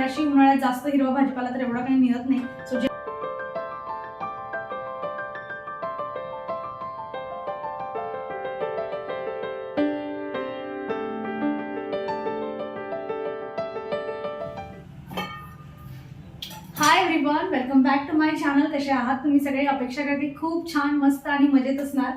अशी उन्हाळ्यात जास्त हिरवा भाजीपाला तर एवढा काही मिळत नाही. सो जे welcome back to my channel कसे आहात? तुम्ही सगळे अपेक्षा करते खूप छान मस्त आणि मजेत असणार.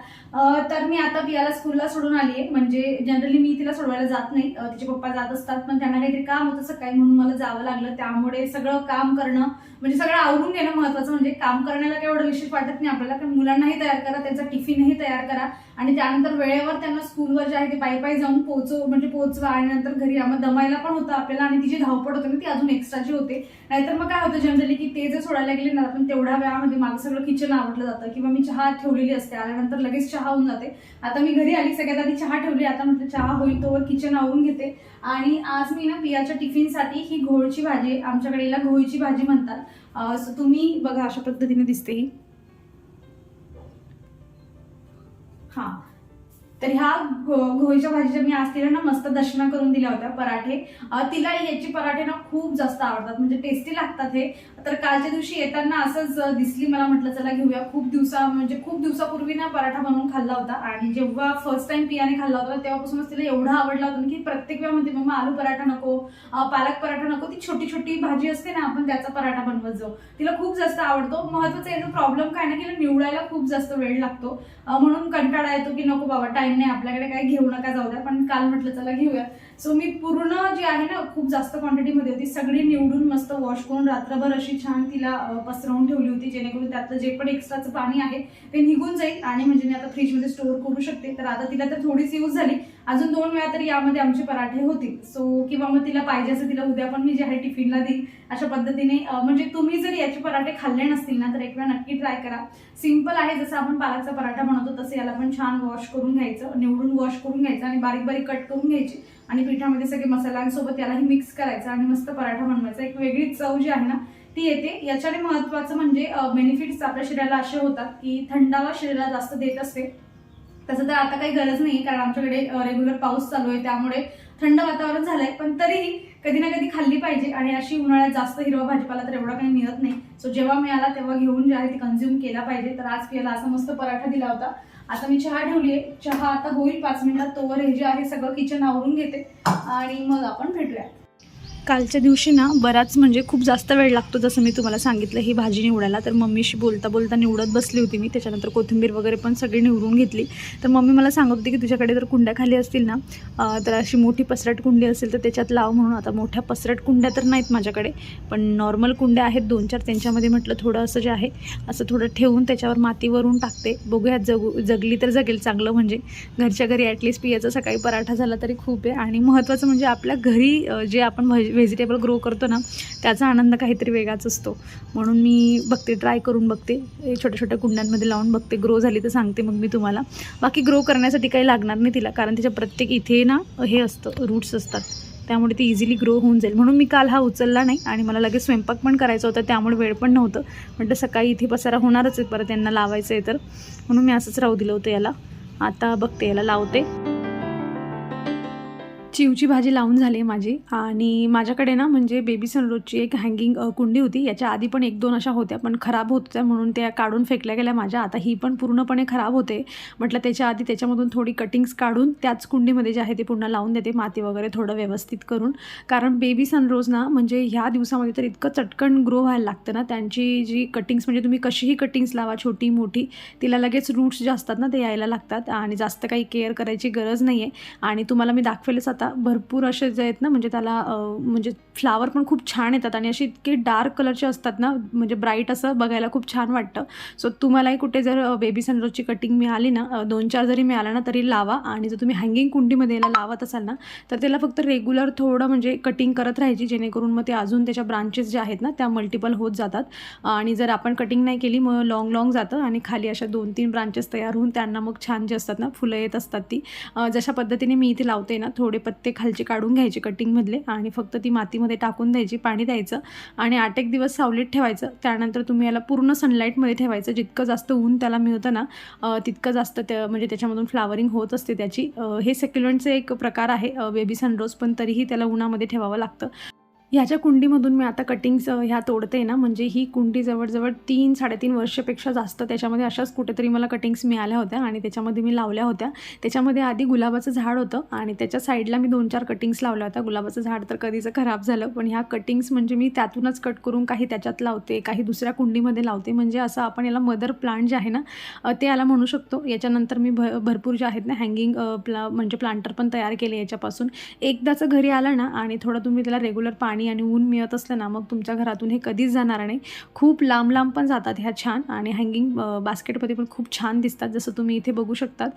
तर मी आता पियाला स्कूलला सोडून आली आहे. म्हणजे जनरली मी तिला सोडवायला जात नाही. तिचे पप्पा जात असतात पण त्यांना काहीतरी काम होतं सकाळी म्हणून मला जावं लागलं. त्यामुळे सगळं काम करणं म्हणजे सगळं आवरून घेणं महत्वाचं. म्हणजे काम करण्याला काही एवढं विशेष वाटत नाही आपल्याला कारण मुलांनाही तयार करा त्यांचा टिफिनही तयार करा. आणि त्यानंतर वेळेवर त्यांना स्कूलवर जे आहे ते पायी पायी जाऊन पोहोचव म्हणजे पोहोचवा आणि नंतर घरी आम्हाला दमायला पण होतं आपल्याला आणि ती जी होते ना ती अजून एक्स्ट्राची होते. नाहीतर मग काय होतं जनरली की ते जर सोडायला गेले ना आपण तेवढ्या वेळामध्ये मला सगळं किचन आवडलं जातं किंवा मी चहा ठेवलेली असते आल्यानंतर लगेच चहा होऊन जाते. आता मी घरी आली सगळ्यात आधी चहा ठेवली आता म्हटलं चहा होईल तोवर किचन आवरून घेते. आणि आज मी ना पियाच्या टिफिनसाठी ही घोळची भाजी आमच्याकडे घोळीची भाजी म्हणतात. तुम्ही बघा अशा पद्धतीने दिसते ही. हा. तर ह्या घो- घोळीच्या भाजीच्या मी आज तिला ना मस्त दशम्या करून दिल्या होत्या पराठे. तिला याचे पराठे ना खूप जास्त आवडतात. म्हणजे टेस्टी लागतात हे. तर कालच्या दिवशी येताना असंच दिसली मला म्हटलं चला घेऊया. खूप दिवसा म्हणजे खूप दिवसापूर्वी ना पराठा बनवून खाल्ला होता. आणि जेव्हा फर्स्ट टाइम पियाने खाल्ला होता तेव्हापासूनच तिला एवढा आवडला होता की प्रत्येक वेळा म्हणते मम्मा आलू पराठा नको पालक पराठा नको ती छोटी छोटी भाजी असते ना आपण त्याचा पराठा बनवत जाऊ. तिला खूप जास्त आवडतो. महत्त्वाचा येतो प्रॉब्लेम काय ना की निवडायला खूप जास्त वेळ लागतो. म्हणून कंटाळा येतो की नको बाबा टाइम नाही आपल्याकडे काही घेऊ नका जाऊ द्या. पण काल म्हटलं चला घेऊया. सो मी पूर्ण जी आहे ना खूप जास्त क्वांटिटीमध्ये होती. सगळी निवडून मस्त वॉश करून रात्रभर अशी छान तिला पसरवून ठेवली होती जेणेकरून त्यातलं जे पण एक्स्ट्राचं पाणी आहे ते निघून जाईल. आणि म्हणजे मी आता फ्रीजमध्ये स्टोअर करू शकते. तर आता तिला तर थोडीच यूज झाली. अजून दोन वेळा तरी यामध्ये आमचे पराठे होतील. सो किंवा मग तिला पाहिजे असं तिला उद्या पण मी जे आहे टिफिनला देईन अशा पद्धतीने म्हणजे तुम्ही जर याचे पराठे खाल्ले नसतील ना तर एक वेळा नक्की ट्राय करा. सिंपल आहे जसं आपण पालकचा पराठा बनवतो तसं याला पण छान वॉश करून घ्यायचं निवडून वॉश करून घ्यायचं आणि बारीक बारीक कट करून घ्यायची. आणि पिठामध्ये सगळे मसाल्यांसोबत यालाही मिक्स करायचं आणि मस्त पराठा बनवायचा. एक वेगळी चव जी आहे ना ती येते. याच्याने महत्वाचं म्हणजे बेनिफिट्स आपल्या शरीराला असे होतात की थंडावा शरीराला जास्त देत असते. तसं तर आता काही गरज नाही कारण आमच्याकडे रेग्युलर पाऊस चालू आहे त्यामुळे थंड वातावरण झालंय. पण तरीही कधी ना कधी खाल्ली पाहिजे आणि अशी उन्हाळ्यात जास्त हिरवा भाजीपाला तर एवढा काही मिळत नाही. सो जेव्हा मिळाला तेव्हा घेऊन जे आहे ते कन्झ्युम केला पाहिजे. तर आज पियाला असा मस्त पराठा दिला होता. आता मी चहा ठेवली आहे चहा आता होईल पाच मिनिटात. तोवर हे जे आहे सगळं किचन आवरून घेते. आणि मग आपण भेटूया. कालच्या दिवशी ना बराच म्हणजे खूप जास्त वेळ लागतो जसं मी तुम्हाला सांगितलं ही भाजी निवडायला. तर मम्मीशी बोलता बोलता निवडत बसली होती मी. त्याच्यानंतर कोथिंबीर वगैरे पण सगळी निवडून घेतली. तर मम्मी मला सांगत होती की तुझ्याकडे जर कुंड्या खाली असतील ना तर अशी मोठी पसरट कुंडी असेल तर त्याच्यात लाव म्हणून. आता मोठ्या पसरट कुंड्या तर नाहीत माझ्याकडे पण नॉर्मल कुंड्या आहेत दोन चार. त्यांच्यामध्ये म्हटलं थोडं असं जे आहे असं थोडं ठेवून त्याच्यावर माती वरून टाकते. बघूयात जगू जगली तर जगेल चांगलं म्हणजे. घरच्या घरी ॲटलिस्ट पियाचा सकाळी पराठा झाला तरी खूप आहे. आणि महत्त्वाचं म्हणजे आपल्या घरी जे आपण भजी व्हेजिटेबल ग्रो करतो ना त्याचा आनंद काहीतरी वेगळाच असतो. म्हणून मी बघते ट्राय करून बघते. छोट्या छोट्या कुंड्यांमध्ये लावून बघते. ग्रो झाली तर सांगते मग मी तुम्हाला. बाकी ग्रो करण्यासाठी काही लागणार नाही तिला कारण तिच्या प्रत्येक इथे ना हे असतं रूट्स असतात. त्यामुळे ती इझिली ग्रो होऊन जाईल. म्हणून मी काल हा उचलला नाही आणि मला लगेच स्वयंपाक पण करायचा होता त्यामुळे वेळ पण नव्हतं. म्हटलं सकाळी इथे पसारा होणारच आहे परत यांना लावायचं आहे तर. म्हणून मी असंच राहू दिलं होतं याला. आता बघते याला लावते. चिवची भाजी लावून झाली माझी. आणि माझ्याकडे ना म्हणजे बेबी सनरोजची एक हँगिंग कुंडी होती. याच्या आधी पण एक दोन अशा होत्या पण खराब होत्या म्हणून त्या काढून फेकल्या गेल्या माझ्या. आता ही पण पूर्णपणे खराब होते. म्हटलं त्याच्या आधी त्याच्यामधून थोडी कटिंग्स काढून त्याच कुंडीमध्ये जे आहे ते पुन्हा लावून देते माती वगैरे थोडं व्यवस्थित करून. कारण बेबी सनरोज ना म्हणजे ह्या दिवसामध्ये तर इतकं चटकन ग्रो व्हायला लागतं ना त्यांची जी कटिंग्स म्हणजे तुम्ही कशीही कटिंग्स लावा छोटी मोठी तिला लगेच रूट्स जे असतात ना ते यायला लागतात. आणि जास्त काही केअर करायची गरज नाही आहे आणि तुम्हाला मी दाखवेलच आता भरपूर असे जे आहेत ना म्हणजे त्याला म्हणजे फ्लावर पण खूप छान येतात आणि असे इतके डार्क कलरचे असतात ना म्हणजे ब्राईट असं बघायला खूप छान वाटतं. सो तुम्हालाही कुठे जर बेबी सनरोजची कटिंग मिळाली ना दोन चार जरी मिळाला ना तरी लावा. आणि जर तुम्ही हँगिंग कुंडीमध्ये याला लावत असाल ना तर त्याला फक्त रेग्युलर थोडं म्हणजे कटिंग करत राहायची जेणेकरून मग ते अजून त्याच्या ब्रांचेस ज्या आहेत ना त्या मल्टिपल होत जातात. आणि जर आपण कटिंग नाही केली मग लॉंग लॉंग जातं आणि खाली अशा दोन तीन ब्रांचेस तयार होऊन त्यांना मग छान जे असतात ना फुलं येत असतात ती. जशा पद्धतीने मी इथे लावते ना थोडे पत्ते खालचे काढून घ्यायचे कटिंगमधले आणि फक्त ती मातीमध्ये टाकून द्यायची पाणी द्यायचं आणि आठ एक दिवस सावलीत ठेवायचं. त्यानंतर तुम्ही याला पूर्ण सनलाईटमध्ये ठेवायचं. जितकं जास्त ऊन त्याला मिळतं ना तितकं जास्त त्या म्हणजे त्याच्यामधून फ्लावरिंग होत असते त्याची. हे सेक्युलंटचे एक प्रकार आहे बेबी सनरोज पण तरीही त्याला उन्हामध्ये ठेवावं लागतं. ह्याच्या कुंडीमधून मी आता कटिंग्स ह्या तोडते ना म्हणजे ही कुंडी जवळजवळ तीन साडेतीन वर्षापेक्षा जास्त त्याच्यामध्ये अशाच कुठेतरी मला कटिंग्स मिळाल्या होत्या आणि त्याच्यामध्ये मी लावल्या होत्या. त्याच्यामध्ये आधी गुलाबाचं झाड होतं आणि त्याच्या साईडला मी दोन चार कटिंग्स लावल्या होत्या. गुलाबाचं झाड तर कधीचं खराब झालं पण ह्या कटिंग्स म्हणजे मी त्यातूनच कट करून काही त्याच्यात लावते काही दुसऱ्या कुंडीमध्ये लावते. म्हणजे असं आपण याला मदर प्लांट जे आहे ना ते याला म्हणू शकतो. याच्यानंतर मी भ भरपूर जे आहेत ना हँगिंग प्ला म्हणजे प्लांटर पण तयार केले याच्यापासून. एकदाचं घरी आलं ना आणि थोडं तुम्ही त्याला रेग्युलर पाणी आणि ऊन मिळत असलं ना मग तुमच्या घरातून हे कधीच जाणार नाही. खूप लांब लांब पण जातात ह्या छान आणि हँगिंग बास्केटमध्ये पण खूप छान दिसतात जसं तुम्ही इथे बघू शकतात.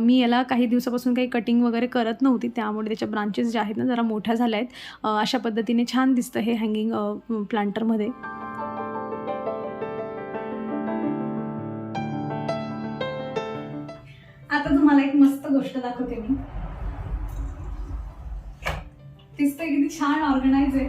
मी याला काही दिवसापासून काही कटिंग वगैरे करत नव्हती त्यामुळे त्याच्या ब्रांचेस ज्या आहेत ना जरा मोठ्या झाल्या आहेत अशा पद्धतीने छान दिसतं हे हँगिंग प्लांटरमध्ये आता तुम्हाला एक मस्त गोष्ट दाखवते मी. दिसतंय किती छान ऑर्गनाईज आहे.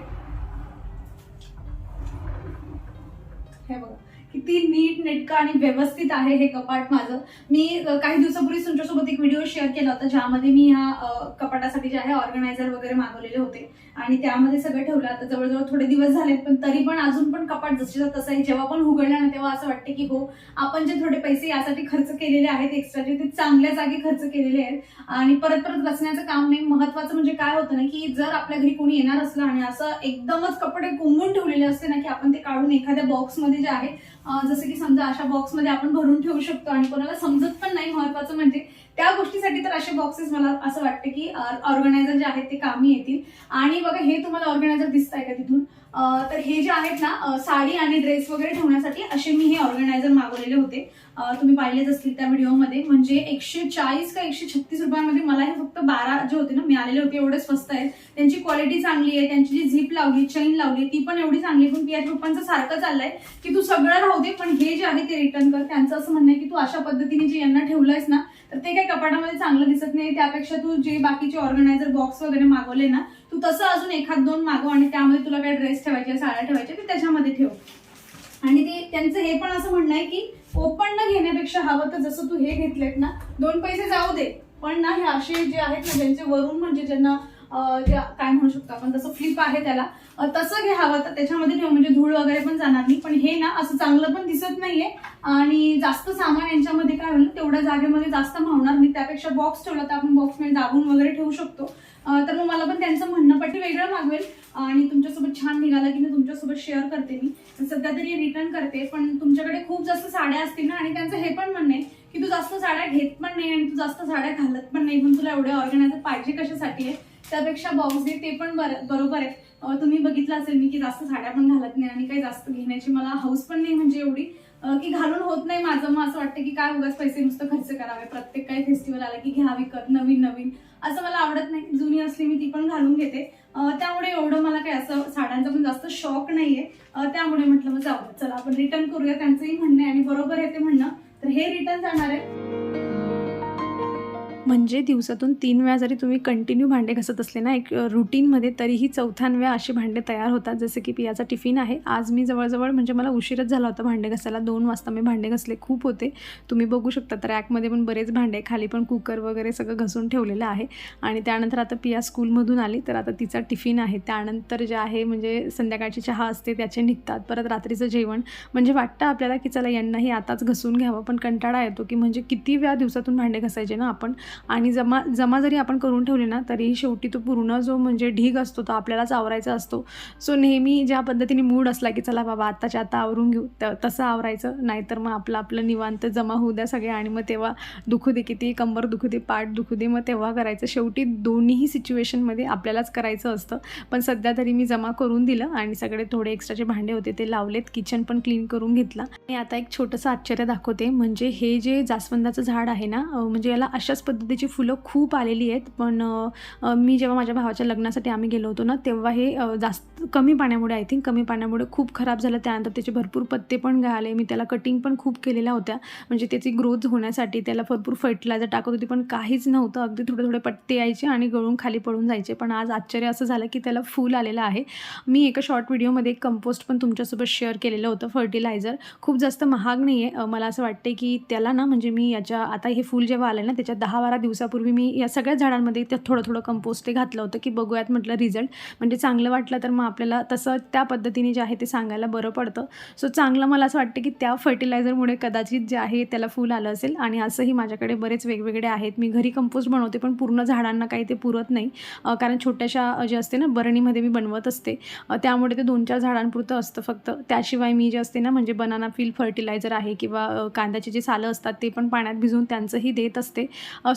हे बघा. किती नीट नेटकं आणि व्यवस्थित आहे हे कपाट माझं. मी काही दिवसापूर्वी तुमच्यासोबत एक व्हिडिओ शेअर केला होता ज्यामध्ये मी ह्या कपाटासाठी जे आहे ऑर्गनायझर वगैरे मागवलेले होते. आणि त्यामध्ये सगळं ठेवलं. आता जवळजवळ थोडे दिवस झालेत पण तरी पण अजून पण कपाट जशीच्या तसं आहे जेव्हा पण उघडलं ना तेव्हा असं वाटतं की हो आपण जे थोडे पैसे यासाठी खर्च केलेले आहेत एक्स्ट्राचे ते चांगल्या जागी खर्च केलेले आहेत. आणि परत परत बसण्याचं काम नाही महत्वाचं म्हणजे काय होतं ना की जर आपल्या घरी कोणी येणार असलं आणि असं एकदमच कपडे कोंबून ठेवलेले असते ना की आपण ते काढून एखाद्या बॉक्समध्ये जे आहे जसं की समजा अशा बॉक्समध्ये आपण भरून ठेवू शकतो आणि कोणाला समजत पण नाही महत्वाचं म्हणजे त्या गोष्टीसाठी तर असे बॉक्सेस मला असं वाटतं की ऑर्गनायझर जे आहेत ते कामी येतील. आणि बघा हे तुम्हाला ऑर्गनायझर दिसत आहे का तिथून? तर हे जे आहेत ना साडी आणि ड्रेस वगैरे ठेवण्यासाठी असे मी हे ऑर्गनायझर मागवलेले होते. तुम्ही पाहिलेच असतील त्या व्हिडिओमध्ये. म्हणजे एकशे चाळीस का एकशे छत्तीस रुपयामध्ये मला हे फक्त बारा जे होते ना मिळालेले होते एवढे स्वस्त आहेत. त्यांची क्वालिटी चांगली आहे त्यांची जी झीप लावली चैन लावली ती पण एवढी चांगली आहे. पण पिया पप्पांचं सारखं चाललंय की तू सगळं राहू दे पण हे जे आहे ते रिटर्न कर. त्यांचं असं म्हणणं आहे की तू अशा पद्धतीने जे यांना ठेवलंयस ना तर ते काही कपाटामध्ये चांगलं दिसत नाही. त्यापेक्षा तू जे बाकीचे ऑर्गनायझर बॉक्स वगैरे मागवले ना तू तसं अजून एखाद दोन मागव आणि त्यामध्ये तुला काही ड्रेस ठेवायचे साड्या ठेवायच्या ते त्याच्यामध्ये ठेव. आणि ते त्यांचं हे पण असं म्हणणं आहे की ओपन न घेण्यापेक्षा हवं तर जसं तू हे घेतलेत ना दोन पैसे जाऊ दे. पण ना हे असे जे आहेत ना ज्यांचे वरून म्हणजे ज्यांना काय म्हणू शकतो आपण तसं फ्लिप आहे त्याला. तसं घ्यावं तर त्याच्यामध्ये ठेव म्हणजे धूळ वगैरे पण जाणार नाही. पण हे ना असं चांगलं पण दिसत नाहीये. आणि जास्त सामान यांच्यामध्ये काय होईल तेवढ्या जागेमध्ये जास्त मावणार नाही. त्यापेक्षा बॉक्स ठेवला तर आपण बॉक्समध्ये दाबून वगैरे ठेवू शकतो. तर मग मला पण त्यांचं म्हणणं पटी वेगळं मागवेल. आणि तुमच्यासोबत छान निघाला की मी तुमच्यासोबत शेअर करते मी. सध्या तरी रिटर्न करते. पण तुमच्याकडे खूप जास्त साड्या असतील ना आणि त्यांचं हे पण म्हणणं आहे की तू जास्त साड्या घेत पण नाही आणि तू जास्त साड्या घालत पण नाही. पण तुला एवढ्या ऑर्गनायझर पाहिजे कशासाठी आहे. त्यापेक्षा बॉक्स दे ते पण बरोबर आहे. तुम्ही बघितलं असेल मी की जास्त साड्या पण घालत नाही आणि काही जास्त घेण्याची मला हाऊस पण नाही म्हणजे एवढी. की घालून होत नाही माझं. मग असं वाटतं की काय उगाच पैसे नुसतं खर्च करावे. प्रत्येक काही फेस्टिवल आला की घ्या विकत नवीन नवीन. असं मला आवडत नाही. जुनी असली मी ती पण घालून घेते. त्यामुळे एवढं मला काही असं साड्यांचा पण जास्त शॉक नाहीये. त्यामुळे म्हटलं मग जाऊ चला आपण रिटर्न करूया. त्यांचंही म्हणणं आहे आणि बरोबर आहे ते म्हणणं. तर हे रिटर्न जाणार आहे. म्हणजे दिवसातून तीन वेळा जरी तुम्ही कंटिन्यू भांडे घासत असले ना एक रुटीनमध्ये तरीही चौथ्यान वेळा असे भांडे तयार होतात जसं की पियाचा टिफिन आहे. आज मी जवळजवळ म्हणजे मला उशीरच झाला होता भांडे घासायला. दोन वाजता मी भांडे घासले खूप होते. तुम्ही बघू शकता तर रॅकमध्ये पण बरेच भांडे खाली पण कुकर वगैरे सगळं घसून ठेवलेलं आहे. आणि त्यानंतर आता पिया स्कूलमधून आली तर आता तिचा टिफिन आहे. त्यानंतर जे आहे म्हणजे संध्याकाळची चहा असते त्याचे निघतात. परत रात्रीचं जेवण. म्हणजे वाटतं आपल्याला की चला यांनाही आताच घसून घ्यावं पण कंटाळा येतो की म्हणजे किती वेळा दिवसातून भांडे घासायचे ना आपण. आणि जमा जमा जरी आपण करून ठेवले ना तरीही शेवटी तो पूर्ण जो म्हणजे ढीग असतो तो आपल्यालाच आवरायचा असतो. सो नेहमी ज्या पद्धतीने मूड असला की चला बाबा आत्ताच्या आता आवरून घेऊ त तसं आवरायचं. नाहीतर मग आपलं आपलं निवांत जमा होऊ द्या सगळे आणि मग तेव्हा दुखू दे किती कंबर दुखू दे पाठ दुखू दे मग तेव्हा करायचं. शेवटी दोन्हीही सिच्युएशनमध्ये आपल्यालाच करायचं असतं. पण सध्या तरी मी जमा करून दिलं आणि सगळे थोडे एक्स्ट्राचे भांडे होते ते लावलेत. किचन पण क्लीन करून घेतला. आणि आता एक छोटंसं आश्चर्य दाखवते. म्हणजे हे जे जास्वंदाचं झाड आहे ना म्हणजे याला अशाच पद्धतीची फुलं खूप आलेली आहेत पण मी जेव्हा माझ्या भावाच्या लग्नासाठी आम्ही गेलो होतो ना तेव्हा हे जास्त कमी पाण्यामुळे आय थिंक कमी पाण्यामुळे खूप खराब झालं. त्यानंतर त्याचे भरपूर पत्ते पण घाले मी त्याला कटिंग पण खूप केलेल्या होत्या. म्हणजे त्याची ग्रोथ होण्यासाठी त्याला भरपूर फर्टिलायझर टाकत होती पण काहीच नव्हतं. अगदी थोडे थोडे पत्ते यायचे आणि गळून खाली पडून जायचे. पण आज आश्चर्य असं झालं की त्याला फूल आलेलं आहे. मी एका शॉर्ट व्हिडिओमध्ये एक कंपोस्ट पण तुमच्यासोबत शेअर केलेलं होतं फर्टिलायझर खूप जास्त महाग नाही आहे मला असं वाटते की त्याला ना म्हणजे मी याच्या आता हे फूल जेव्हा आलं ना त्याच्या दहा बारा बारा दिवसापूर्वी मी या सगळ्या झाडांमध्ये ते थोडं थोडं कंपोस्ट ते घातलं होतं की बघूयात म्हटलं रिझल्ट म्हणजे चांगलं वाटलं तर मग आपल्याला तसं त्या पद्धतीने जे आहे ते सांगायला बरं पडतं. सो चांगलं मला असं वाटतं की त्या फर्टिलायझरमुळे कदाचित जे आहे त्याला फूल आलं असेल आणि असंही माझ्याकडे बरेच वेगवेगळे आहेत. मी घरी कंपोस्ट बनवते पण पूर्ण झाडांना काही ते पुरत नाही. कारण छोट्याशा जे असते ना बरणीमध्ये मी बनवत असते. त्यामुळे ते दोन चार झाडांपुरतं असतं फक्त. त्याशिवाय मी जे असते ना म्हणजे बनाना फील फर्टिलायझर आहे किंवा कांद्याचे जे सालं असतात ते पण पाण्यात भिजवून त्यांचंही देत असते.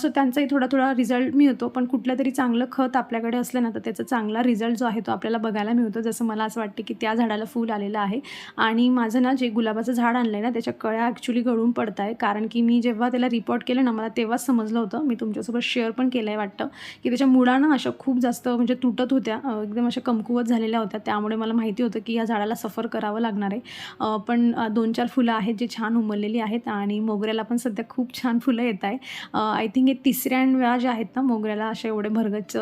सो त्यांचाही थोडा थोडा रिझल्ट मिळतो पण कुठलं तरी चांगलं खत आपल्याकडे असलं ना तर त्याचा चांगला रिझल्ट जो आहे तो आपल्याला बघायला मिळतो. जसं मला असं वाटतं की त्या झाडाला फूल आलेलं आहे. आणि माझं ना जे गुलाबाचं झाड आणलं आहे ना त्याच्या कळ्या ॲक्च्युली गळून पडत आहे कारण की मी जेव्हा त्याला रिपोर्ट केलं ना मला तेव्हाच समजलं होतं. मी तुमच्यासोबत शेअर पण केलं आहे वाटतं की त्याच्या मुळा ना अशा खूप जास्त म्हणजे तुटत होत्या. एकदम अशा कमकुवत झालेल्या होत्या. त्यामुळे मला माहिती होतं की या झाडाला सफर करावं लागणार आहे. पण दोन चार फुलं आहेत जे छान उमललेली आहेत आणि मोगऱ्याला पण सध्या खूप छान फुलं येत आहे आय थिंक हे तिसऱ्या वेळा ज्या आहेत ना मोगऱ्याला अशा एवढे भरगच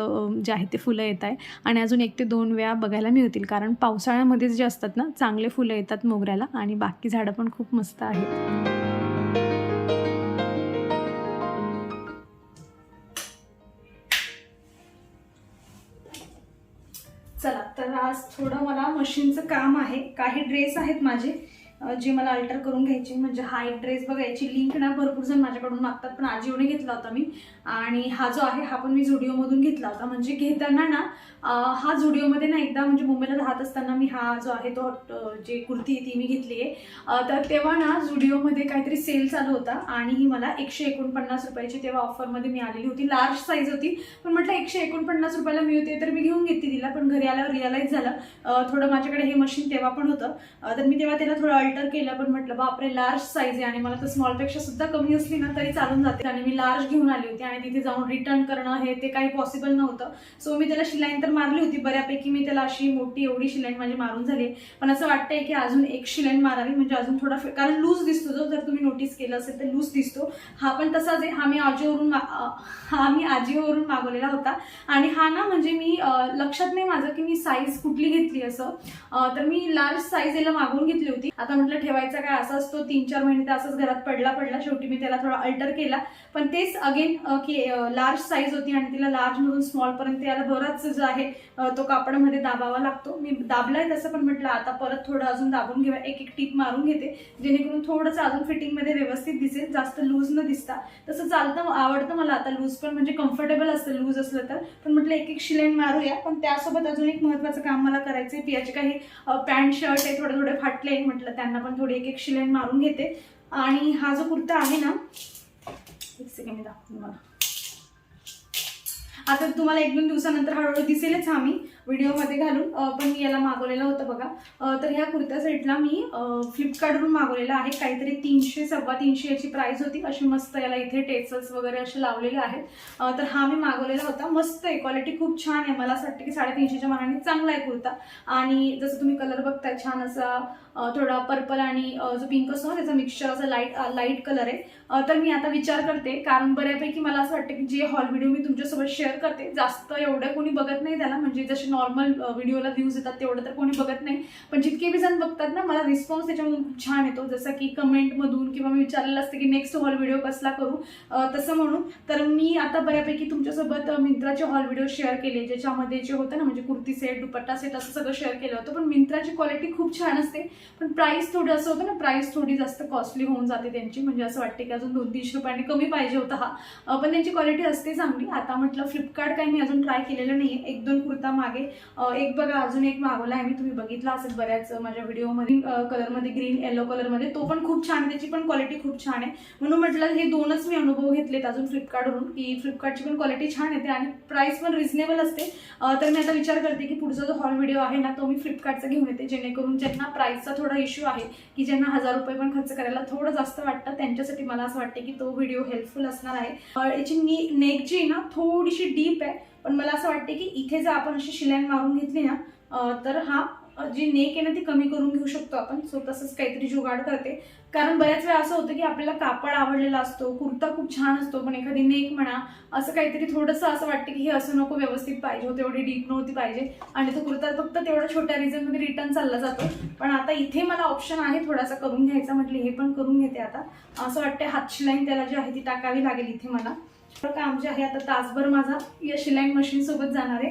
जे आहे ते फुलं येत आहे आणि अजून एक ते दोन वेळा बघायला मिळतील. कारण पावसाळ्यामध्येच जे असतात ना चांगले फुलं येतात मोगऱ्याला आणि बाकी झाडं पण खूप मस्त आहेत. चला तर आज थोडं मला मशीनचं काम आहे. काही ड्रेस आहेत माझे. जे मला अल्टर करून घ्यायची म्हणजे हा एक ड्रेस बघायची लिंक ना भरपूर जण माझ्याकडून मागतात पण आजीवने घेतला होता मी. आणि हा जो आहे हा पण मी झुडिओमधून घेतला होता. म्हणजे घेताना ना हा झुडिओमध्ये ना एकदा म्हणजे मुंबईला राहत असताना मी हा जो आहे तो जे कुर्ती ती मी घेतली आहे. तर तेव्हा ना झुडिओमध्ये काहीतरी सेल चालू होता आणि ही मला एकशे एकोणपन्नास रुपयाची तेव्हा ऑफरमध्ये मिळालेली होती. लार्ज साईज होती पण म्हटलं एकशे एकोणपन्नास रुपयाला मिळते तर मी घेऊन घेतली तिला पण घरी आल्यावर रिअलाईज झालं. थोडं माझ्याकडे हे मशीन तेव्हा पण होतं. तर मी तेव्हा त्याला थोडं अल्टर केलं पण म्हटलं बापरे लार्ज साईज आहे. आणि मला तर स्मॉलपेक्षा सुद्धा कमी असली ना तरी चालून जाते. आणि मी लार्ज घेऊन आली होती आणि तिथे जाऊन रिटर्न करणं हे ते काही पॉसिबल नव्हतं. सो मी त्याला शिलाईन तर मारली होती. बऱ्यापैकी मी त्याला अशी मोठी एवढी शिलाईन माझी मारून झाली. पण असं वाटतंय की अजून एक शिलाईन मारावी म्हणजे अजून थोडा कारण लूज दिसतो जो जर तुम्ही नोटीस केलं असेल तर लूज दिसतो. हा पण तसाच आहे. हा मी आजीवरून हा मी आजीवरून मागवलेला होता. आणि हा ना म्हणजे मी लक्षात नाही माझं की मी साईज कुठली घेतली असं. तर मी लार्ज साईज याला मागवून घेतली होती. आता म्हटलं ठेवायचा काय असा असतो तीन चार महिने तर असंच घरात पडला पडला. शेवटी मी त्याला थोडा अल्टर केला. पण तेच अगेन की लार्ज साईज होती आणि तिला लार्ज मधून स्मॉल पर्यंत याला बराच जो आहे आहे. तो कापडामध्ये दाबावा लागतो. मी दाबलाय तसं पण म्हटलं आता परत थोडं अजून दाबून घेऊया. एक एक टीप मारून घेते जेणेकरून थोडंसं अजून फिटिंगमध्ये व्यवस्थित दिसेल. जास्त लूज न दिसता. तसं चालतं आवडतं मला आता लूज पण. म्हणजे कम्फर्टेबल असतं लूज असलं तर. पण म्हटलं एक एक शिलाईन मारूया. पण त्यासोबत अजून एक महत्वाचं काम मला करायचंय. पियाचे काही पॅन्ट शर्ट हे थोडे थोडे फाटले म्हटलं त्यांना पण थोडी एक एक शिलाईन मारून घेते. आणि हा जो कुर्ता आहे ना एक सेकंड दाखवून दाखवते आता तुम्हाला एक दोन दिवसानंतर हळूहळू दिसेलच आम्ही व्हिडिओमध्ये घालून पण मी याला मागवलेलं होतं बघा. तर ह्या कुर्त्या सेटला मी फ्लिपकार्टवरून मागवलेला आहे. काहीतरी तीनशे सव्वा तीनशे याची प्राईस होती. अशी मस्त याला इथे टेसल्स वगैरे असे लावलेले आहेत. तर हा मी मागवलेला होता. मस्त आहे. क्वालिटी खूप छान आहे. मला असं वाटतं की साडेतीनशेच्या मानाने चांगला आहे कुर्ता. आणि जसं तुम्ही कलर बघताय छान असा थोडा पर्पल आणि जो पिंक असतो ना त्याचा मिक्सचर असा लाइट लाइट कलर आहे. तर मी आता विचार करते कारण बऱ्यापैकी मला असं वाटतं की जे हॉल व्हिडिओ मी तुमच्यासोबत शेअर करते जास्त एवढं कोणी बघत नाही त्याला. म्हणजे जसे नॉर्मल व्हिडिओला व्ह्यूज येतात तेवढं तर कोणी बघत नाही. पण जितके बी जण बघतात ना मला रिस्पॉन्स त्याच्यामधून छान येतो. जसं की कमेंटमधून किंवा मी विचारलेलं असतं की नेक्स्ट हॉल व्हिडिओ कसला करू? तसं म्हणून. तर मी आता बऱ्यापैकी तुमच्यासोबत मिंत्राचे हॉल व्हिडिओ शेअर केले ज्याच्यामध्ये जे होतं ना म्हणजे कुर्ती सेट दुपट्टा सेट असं सगळं शेअर केलं होतं. पण मिंत्राची क्वालिटी खूप छान असते. पण प्राईस थोडी असं होतं ना प्राईस थोडी जास्त कॉस्टली होऊन जाते त्यांची. म्हणजे असं वाटते की अजून दोन तीनशे रुपयांनी कमी पाहिजे होता हा. पण त्यांची क्वालिटी असते चांगली. आता म्हटलं फ्लिपकार्ट काही मी अजून ट्राय केलेलं नाही एक दोन कुर्ता मागे एक बघा अजून एक मागवला आहे मी तुम्ही बघितला असेल बऱ्याच माझ्या व्हिडिओमध्ये. कलरमध्ये ग्रीन येलो कलरमध्ये. तो पण खूप छान आहे त्याची पण क्वालिटी खूप छान आहे. म्हणून म्हटलं हे दोनच मी अनुभव घेतलेत अजून फ्लिपकार्टवरून की फ्लिपकार्टची पण क्वालिटी छान येते आणि प्राईस पण रिझनेबल असते. तर मी आता विचार करते की पुढचा जो हॉल व्हिडिओ आहे ना तो मी फ्लिपकार्टचा घेऊन येते जेणेकरून ज्यांना प्राईसचा थोडा इश्यू आहे की ज्यांना हजार रुपये पण खर्च करायला थोडं जास्त वाटतं त्यांच्यासाठी मला असं वाटते की तो व्हिडिओ हेल्पफुल असणार आहे. याची नी नेक जी आहे ना थोडीशी डीप आहे. पण मला असं वाटते की इथे जर आपण अशी शिलाईन मारून घेतली ना तर हा जी नेक आहे ना ती कमी करून घेऊ शकतो आपण. सो तसंच काहीतरी जुगाड करते. कारण बऱ्याच वेळा असं होतं की आपल्याला कापड आवडलेला असतो कुर्ता खूप छान असतो पण एखादी नेक म्हणा असं काहीतरी थोडंसं असं वाटतं की हे असं नको व्यवस्थित पाहिजे होतं एवढी डीप नव्हती पाहिजे. आणि तो कुर्ता फक्त तेवढ्या छोट्या रिझनमध्ये रिटर्न चालला जातो. पण आता इथे मला ऑप्शन आहे थोडासा करून घ्यायचा म्हटलं हे पण करून घेते आता. असं वाटतं हातशिलाईन त्याला जी आहे ती टाकावी लागेल इथे मला. काम जे आहे आता तासभर माझा या शिलाई मशीन सोबत जाणार आहे.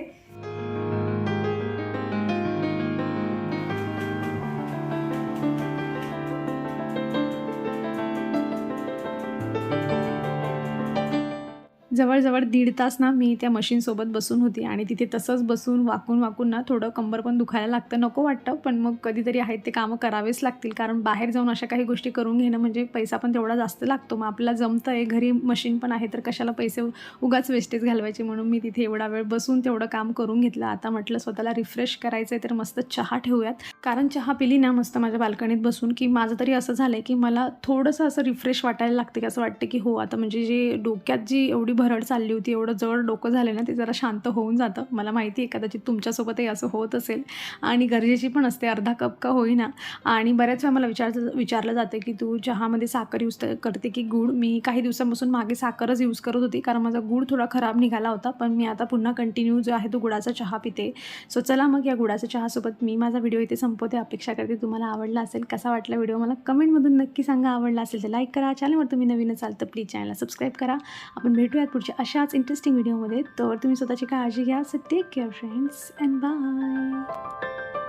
जवळजवळ दीड तास ना मी त्या मशीनसोबत बसून होती आणि तिथे तसंच बसून वाकून वाकून ना थोडं कंबर पण दुखायला लागतं. नको वाटतं पण मग कधीतरी आहेत ते कामं करावेच लागतील. कारण बाहेर जाऊन अशा काही गोष्टी करून घेणं म्हणजे पैसा पण तेवढा जास्त लागतो. मग आपल्याला जमतं आहे घरी मशीन पण आहे तर कशाला पैसे उगाच वेस्टेज घालवायचे? म्हणून मी तिथे एवढा वेळ बसून तेवढं काम करून घेतलं. आता म्हटलं स्वतःला रिफ्रेश करायचं आहे तर मस्त चहा ठेवूयात. कारण चहा पिली ना मस्त माझ्या बाल्कनीत बसून की माझं तरी असं झालं आहे की मला थोडंसं असं रिफ्रेश वाटायला लागते की असं वाटतं की हो आता म्हणजे जे डोक्यात जी एवढी भरड चालली होती एवढं जड डोकं झालं ना ते जरा शांत होऊन जातं. मला माहिती आहे कदाचित तुमच्यासोबतही असं होत असेल. आणि गरजेची पण असते अर्धा कप का होईना. आणि बऱ्याच वेळा मला विचार विचारलं जातं की तू चहामध्ये साखर यूज करते की गूळ? मी काही दिवसांपासून मागे साखरच यूज करत होती कारण माझा गूळ थोडा खराब निघाला होता. पण मी आता पुन्हा कंटिन्यू जो आहे तो गुळाचा चहा पिते. सो चला मग या गुळाच्या चहासोबत मी माझा व्हिडिओ इथे संपवते. अपेक्षा करते तुम्हाला आवडला असेल. कसा वाटला व्हिडिओ मला कमेंटमधून नक्की सांगा. आवडला असेल तर लाईक करा. चॅनलवर तुम्ही नवीन असाल तर प्लीज चॅनलला सबस्क्राईब करा. आपण भेटूयात पुढच्या अशाच इंटरेस्टिंग व्हिडिओमध्ये तर तुम्ही स्वतःची काळजी घ्या. So take care friends and bye